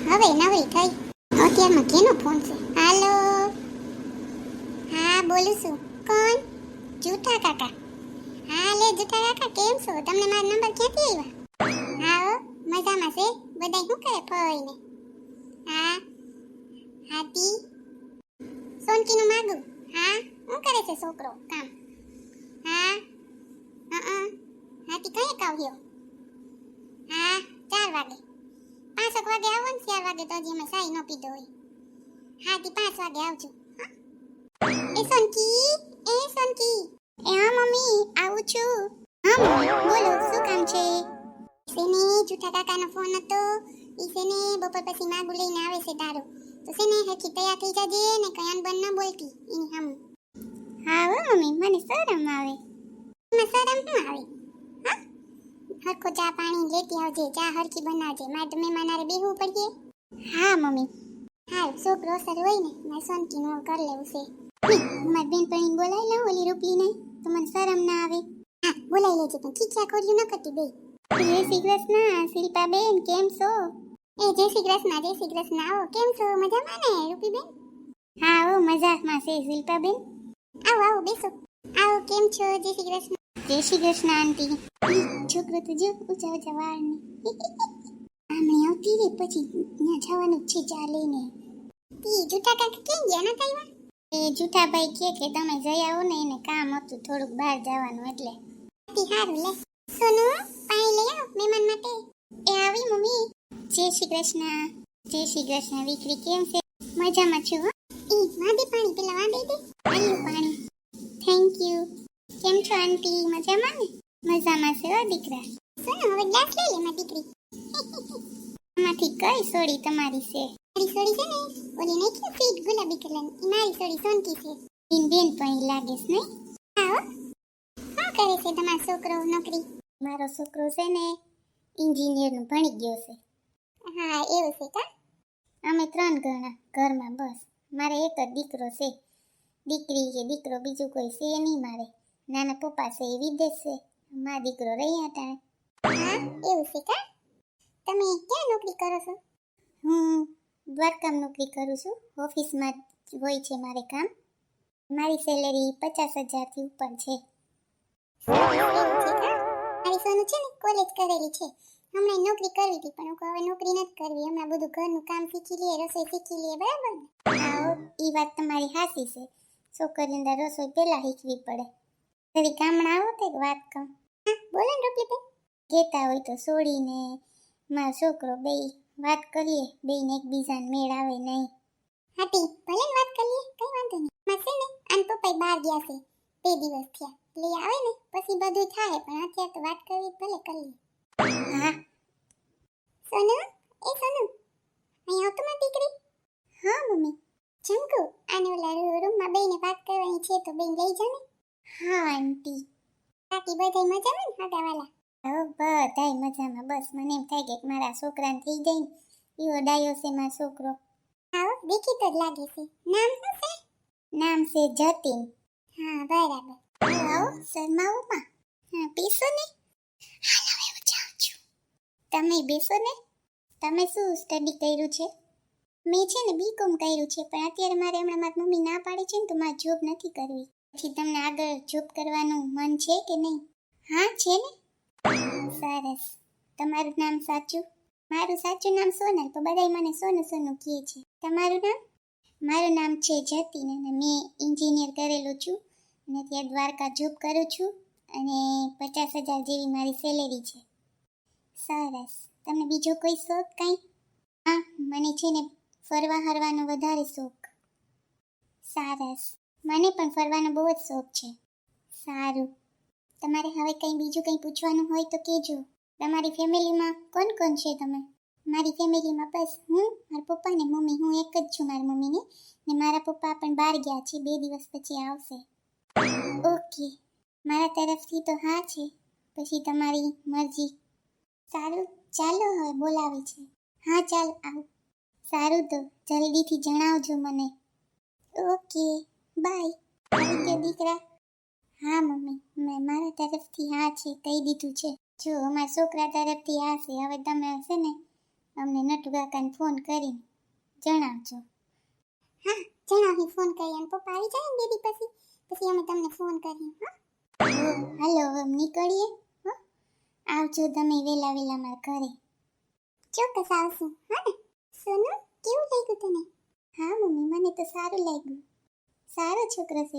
હવે નવરી થઈ અત્યારમાં કેનો ફોન છે? હાલો. હા, બોલું છું. કોણ? જૂઠા કાકા. હા, લે જૂઠા કાકા, કેમ છો? તમને મારો નંબર ક્યાંથી આવ્યા હા મજામાં છે. બધાય શું કરે ફઈને હા, હાથી. સોનકીનું માગું. હા, શું કરે છે છોકરો? કામ. હા હા હાથી કઈ કાવ્યો? હા, ચાર વાગે. પાંચક વાગે આવો ને ચાર વાગે તો હજી અમે સાઈ નો પીધો હોય. હા, તી પાંચ વાગે આવજો. એ સોનકી એ સોનકી. એ હા, મમ્મી, આવું છું. હા બોલો, શું કામ છે? સેને જૂઠા કાકાનો ફોન હતો. ઈ સેને બપોર પછી માગું લઈને આવે છે તારું. તો સેને હરખી તૈયાર થઈ જાજે ને કયાન બન ન બોલતી. એની હમ. હા મમ્મી, મને શરમ આવે. મને શરમ શું આવે. હરખો ચા પાણી લેતી આવજે, ચા હરખી બનાવજે. મારે તો મહેમાનારે બેહવું પડશે. હા, મમ્મી. હા છોકરો અસર હોય ને, મારે સોનકી નું કરી લેવું છે. મારી બેનપણી બોલાવી લઉં, ઓલી રૂપલી નહીં તો મને શરમ ના આવે. હા, બોલાવી લેજે, પણ ખીચા ખોર્યું ન કરતી બે જય શ્રી કૃષ્ણ શિલ્પા બેન કેમ છો? એ જય શ્રી કૃષ્ણ, જય શ્રી કૃષ્ણ, આવો, કેમ છો? મજામાં ને રૂપી બેન હા ઓ મજાકમાં છે શિલ્પા બેન આવો આવો, બેસો. આવો, કેમ છો? જય શ્રી કૃષ્ણ. જય શ્રી કૃષ્ણ, આંટી. છોકરો તો જો ઊંચા ઊંચા વાળને. આમણે આવતી રે પછી ત્યાં જવાનું છે ચા લઈને. ઈ જૂઠા કાકા કેમ ગયા ના કઈવા એ જૂઠા ભાઈ કે કે તમે જઈ આવો ને, એને કામ હતું થોડુંક બહાર જવાનું એટલે. તી હારું લે. સોનુ, પાણી લઈ આવ મહેમાન માટે. એ આવી મમ્મી. જય શ્રી કૃષ્ણ. જય શ્રી કૃષ્ણ દીકરી કેમ છે? મજામાં છું હો. ઈ વાંદે પાણી, પેલા વાંદે દે. આલ્યું પાણી. છો આંટી મજામાં ને? મજામાં છે હો દીકરા. સુનો, હવે ગ્લાસ લઈ લે મારી દીકરી. આમાંથી કઈ સોડી તમારી છે? મારી સોડી છે ને, ઓલી નાખી સ્વીટ ગુલાબી કલર મારી સોડી સોનકી છે. ઈન બેન પણ લાગે છે નહીં? આવો શું કરે છે તમારો છોકરો, નોકરી? મારો છોકરો છે ને એન્જિનિયરનું ભણી ગયો છે. હા, એવું છે કા? અમે ત્રણ ગણા ઘરમાં બસ. મારે એક જ દીકરો છે. દીકરી કે દીકરો બીજું કોઈ છે નહીં મારે. નાના પપ્પા છે એ વિદેશ છે. મા દીકરો રહ્યા હતા હા? એવું છે કા? તમે ક્યાં નોકરી કરો છો? હું દ્વારકામ નોકરી કરું છું. ઓફિસમાં જ હોય છે મારે કામ. મારી સેલેરી પચાસ હજારથી ઉપર છે. મારી સોનું છે ને કોલેજ કરેલી છે. હમણાં નોકરી કરવી હતી પણ હું હવે નોકરી નથી કરવી. હમણાં બધું ઘરનું કામ શીખી લઈએ રસોઈ શીખી લઈએ બરાબર ને? હા એ વાત તમારી હાસી છે. છોકરીને રસોઈ પહેલાં શીખવી પડે. જરી ગામડા આવો તો એક વાત કહું. બોલે ને કહેતા હોય તો છોડીને મારો છોકરો બે, વાત કરીએ. બેને એકબીજાને મેળ આવે નહીં. હાટી, ભલે વાત કરીએ, કઈ વાંધો નહીં. માં છે ને, આન પપ્પા બહાર ગયા છે. બે દિવસ થયા. એટલે આવે ને, પછી બધું થાય, પણ અત્યારે તો વાત કરવી ભલે કરીએ હા. સોનુ, એ સોનુ, અહીં આવતો મારી દીકરી? હા, મમ્મી. ચંકુ આને ઓલા રૂમમાં બેને વાત કરવાની છે તો બેન લઈ જાને. હા આંટી બાકી બધાય મજામાં ને હાગાવાલા હો બધાય મજામાં. બસ મને એમ થાય કે મારા છોકરાને થઈ જાય ને એવો ડાયો છે મારો છોકરો. આવો દેખીતો જ લાગે છે. નામ શું છે? નામ છે જતીન. હા બરાબર. આવો શર્માઓમાં હા પીશો ને? હાલ હું જાઉં છું. તમે બેસો ને. તમે શું સ્ટડી કર્યું છે? મેં છે ને બીકોમ કર્યું છે પણ અત્યારે મારે હમણાં મારી મમ્મી ના પાડે છે ને તો મારે જોબ નથી કરવી. પછી તમને આગળ જોબ કરવાનું મન છે કે નહીં? હા, છે ને? સરસ. તમારું નામ સાચું? મારું સાચું નામ સોનલ, તો બધાય મને સોનું સોનું કહે છે. તમારું નામ? મારું નામ છે જતીન અને મેં એન્જિનિયર કરેલું છું. અને ત્યાં દ્વારકા જોબ કરું છું અને પચાસ હજાર જેવી મારી સેલેરી છે. સરસ. તમને બીજો કોઈ શોખ કાંઈ? હા, મને છે ને ફરવા હરવાનો વધારે શોખ. સરસ. મને પણ ફરવાનો બહુ જ શોખ છે. સારું. તમારે હવે કંઈ બીજું કંઈ પૂછવાનું હોય તો કહેજો. તમારી ફેમિલીમાં કોણ કોણ છે તમે? મારી ફેમિલીમાં બસ હું, મારા પપ્પા ને મમ્મી. હું એક જ છું મારી મમ્મીને. ને મારા પપ્પા પણ બહાર ગયા છે. બે દિવસ પછી આવશે. ઓકે. મારા તરફથી તો હા છે. પછી તમારી મરજી. સારું. ચાલો હવે બોલાવે છે. હા, ચાલ આવ. સારું તો જલ્દીથી જણાવજો મને. ઓકે. બાય. આવી ગયો દીકરા? હા, મમ્મી. મેં મારા તરફથી હા છે, કહી દીધું છે. જો અમારા છોકરા તરફથી હા છે, હવે તમે હશે ને અમને નટુ કાકાને ફોન કરીને જણાવજો. હા, જણાવી ફોન કરી અને પપ્પા આવી જાય ને બેબી પછી? પછી અમે તમને ફોન કરીએ, હા? હાલો હવે નીકળીએ, હા? આવજો તમે વેલા વેલા મારા ઘરે. ચોક્કસ આવશું, હા ને? સોનું કેવું લાગ્યું તને? હા, મમ્મી, મને તો સારું લાગ્યું. સારો છોકરો છે